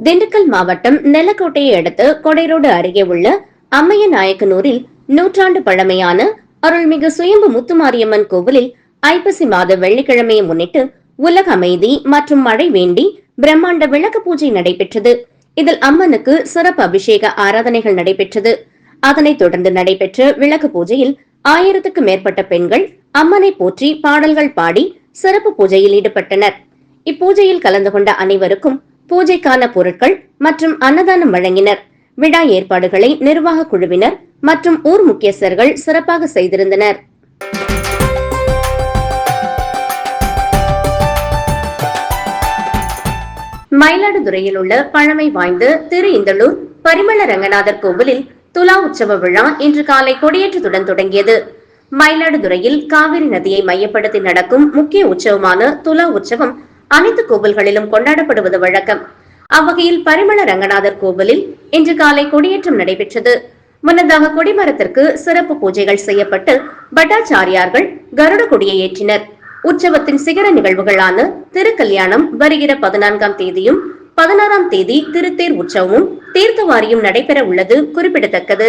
திண்டுக்கல் மாவட்டம் நெல்லக்கோட்டையை அடுத்து கொடைரோடு அருகே உள்ள அம்மைய நாயக்கனூரில் நூற்றாண்டு பழமையான அருள்மிகு சுயம்பு முத்துமாரியம்மன் கோவிலில் ஐப்பசி மாத வெள்ளிக்கிழமையை முன்னிட்டு உலக அமைதி மற்றும் மழை வேண்டி பிரம்மாண்ட விளக்கு பூஜை நடைபெற்றது. இதில் அம்மனுக்கு சிறப்பு அபிஷேக ஆராதனைகள் நடைபெற்றது. அதனைத் தொடர்ந்து நடைபெற்ற விளக்கு பூஜையில் ஆயிரத்துக்கு மேற்பட்ட பெண்கள் அம்மனை போற்றி பாடல்கள் பாடி சிறப்பு பூஜையில் ஈடுபட்டனர். இப்பூஜையில் கலந்து கொண்ட அனைவருக்கும் பூஜைக்கான பொருட்கள் மற்றும் அன்னதானம் வழங்கினர். விழா ஏற்பாடுகளை நிர்வாக குழுவினர் மற்றும் ஊர் முக்கியஸ்தர்கள் சிறப்பாக செய்திருந்தனர். மயிலாடுதுறையில் உள்ள பழமை வாய்ந்த திரு இந்தலூர் பரிமள ரங்கநாதர் கோவிலில் துலா உற்சவ விழா இன்று காலை கொடியேற்றத்துடன் தொடங்கியது. மயிலாடுதுறையில் காவிரி நதியை மையப்படுத்தி நடக்கும் முக்கிய உற்சவமான துலா உற்சவம் அனைத்து கோவில்களிலும் கொண்டாடப்படுவது வழக்கம். அவ்வகையில் பரிமள ரங்கநாதர் கோவிலில் இன்று காலை கொடியேற்றம் நடைபெற்றது. முன்னதாக கொடிமரத்திற்கு சிறப்பு பூஜைகள் செய்யப்பட்டு பட்டாச்சாரியார்கள் கருட கொடியை ஏற்றினர். உற்சவத்தின் சிகர நிகழ்வுகளான திருக்கல்யாணம் வருகிற பதினான்காம் தேதியும் பதினாறாம் தேதி திருத்தேர் உற்சவமும் தீர்த்தவாரியும் நடைபெற உள்ளது குறிப்பிடத்தக்கது.